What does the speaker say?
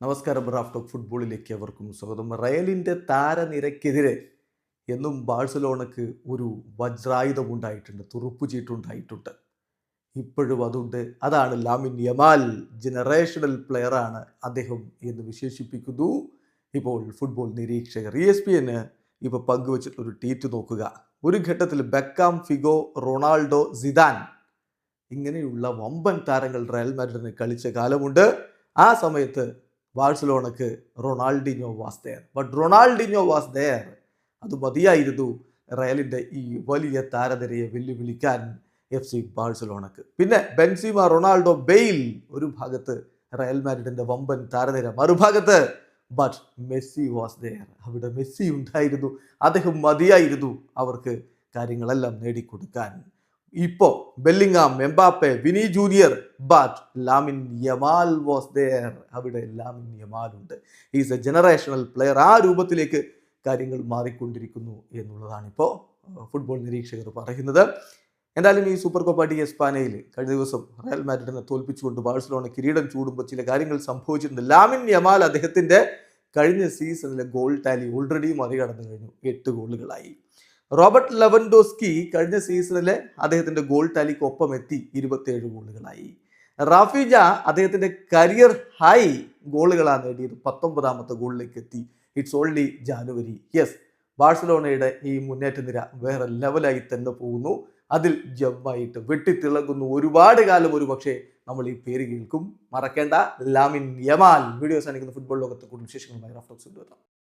നമസ്കാരം Raf talk ഫുട്ബോളിലേക്ക് അവർക്കും സ്വാഗതം. റയലിന്റെ താരനിരക്കെതിരെ എന്നും ബാഴ്സലോണക്ക് ഒരു വജ്രായുധമുണ്ടായിട്ടുണ്ട് തുറുപ്പ് ചീട്ടുണ്ടായിട്ടുണ്ട് ഇപ്പോഴും അതുണ്ട്. അതാണ് ലാമിൻ യമാൽ ജനറേഷണൽ പ്ലെയറാണ് അദ്ദേഹം എന്ന് വിശേഷിപ്പിക്കുന്നു. ഇപ്പോൾ ഫുട്ബോൾ നിരീക്ഷകർ ഇ എസ് പി എന്ന് ഇപ്പോൾ പങ്കുവച്ചിട്ടൊരു ട്വീറ്റ് നോക്കുക. ഒരു ഘട്ടത്തിൽ ബെക്കാം ഫിഗോ റൊണാൾഡോ സിദാൻ ഇങ്ങനെയുള്ള വമ്പൻ താരങ്ങൾ റയൽ മാഡ്രിഡിന് കളിച്ച കാലമുണ്ട്. ആ സമയത്ത് ബാഴ്സലോണക്ക് Ronaldinho was there but Ronaldinho was there അത് മതിയായിരുന്നു റയലിന്റെ ഈ വലിയ താരനിരയെ വെല്ലുവിളിക്കാൻ എഫ് സി ബാഴ്സലോണക്ക്. പിന്നെ ബെൻസിമ റൊണാൾഡോ ബെയിൽ ഒരു ഭാഗത്ത് റയൽ മാഡ്രിഡിന്റെ വമ്പൻ താരനിര. മറുഭാഗത്ത് ബട്ട് മെസ്സി വാസ് ദയർ അവിടെ മെസ്സി ഉണ്ടായിരുന്നു. അദ്ദേഹം മതിയായിരുന്നു അവർക്ക് കാര്യങ്ങളെല്ലാം നേടിക്കൊടുക്കാൻ. ഇപ്പോൾ Bellingham Mbappe Vini junior but Lamine Yamal was there അവിടെ ലാമിൻ യമാൽ ഉണ്ട്. ഈസ് എ ജനറേഷണൽ പ്ലെയർ ആ രൂപത്തിലേക്ക് കാര്യങ്ങൾ മാറിക്കൊണ്ടിരിക്കുന്നു എന്നുള്ളതാണ് ഇപ്പോൾ ഫുട്ബോൾ നിരീക്ഷകർ പറയുന്നത്. എന്തായാലും ഈ സൂപ്പർ കോപ്പ ഡി എസ്പാനയിൽ കഴിഞ്ഞ ദിവസം റയൽ മാഡ്രിഡിനെ തോൽപ്പിച്ചുകൊണ്ട് ബാഴ്സലോണ കിരീടം ചൂടുമ്പോൾ ചില കാര്യങ്ങൾ സംഭവിച്ചിട്ടുണ്ട്. ലാമിൻ യമാൽ അദ്ദേഹത്തിന്റെ കഴിഞ്ഞ സീസണിലെ ഗോൾ ടാലി ഓൾറെഡി മറികടന്നു കഴിഞ്ഞു. എട്ട് ഗോളുകളായി റോബർട്ട് ലെവൻഡോസ്കി കഴിഞ്ഞ സീസണിലെ അദ്ദേഹത്തിന്റെ ഗോൾ ടാലിക്ക് ഒപ്പം എത്തി ഇരുപത്തിയേഴ് ഗോളുകളായി. റാഫിജ അദ്ദേഹത്തിന്റെ കരിയർ ഹൈ ഗോളുകളാണ് നേടിയത്. പത്തൊമ്പതാമത്തെ ഗോളിലേക്ക് എത്തി. It's only January. യെസ് ബാഴ്സലോണയുടെ ഈ മുന്നേറ്റ നിര വേറെ ലെവലായി തന്നെ പോകുന്നു. അതിൽ ജമ്മായിട്ട് വെട്ടിത്തിളങ്ങുന്നു. ഒരുപാട് കാലം ഒരു പക്ഷേ നമ്മൾ ഈ പേര് കേൾക്കും. മറക്കേണ്ട. Lamine Yamal. വീഡിയോസ് അണിക്കുന്ന ഫുട്ബോൾ ലോകത്തെ കൂടുതൽ വിശേഷങ്ങളുമായി റഫ്ലക്സ് കൊണ്ടുവരാം.